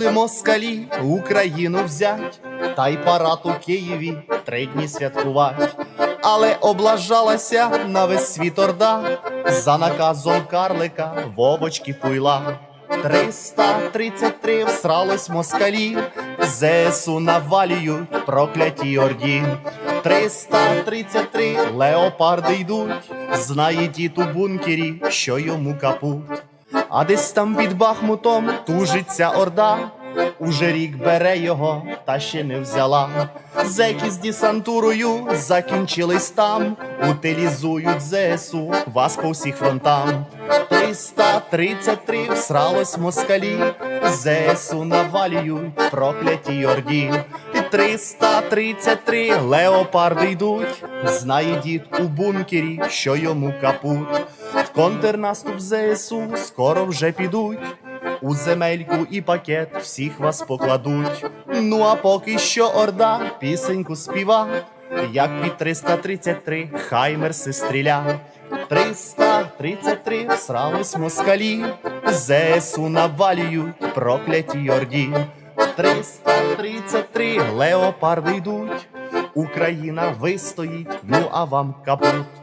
Москалі Україну взять, та й парад у Києві три дні святкувать. Але облажалася на весь світ орда за наказом карлика Вовочки Пуйла. 333 всралось москалі, ЗСУ навалюють прокляті орді. 333 леопарди йдуть, знає дід у бункері, що йому капут. А десь там під Бахмутом тужиться орда, уже рік бере його, та ще не взяла. Зеки з десантурою закінчились там, утилізують ЗСУ вас по всіх фронтам. 333 всралось москалі, ЗСУ навалюють прокляті орді. І 333 леопарди йдуть, знає дід у бункері, що йому капут. В контрнаступ ЗСУ скоро вже підуть. У земельку і пакет всіх вас покладуть. Ну а поки що орда пісеньку співа, як під 333 хаймерси стріля. 333 всрались москалі, ЗСУ навалюють прокляті орді. 333 леопарди йдуть, Україна вистоїть, ну а вам капут.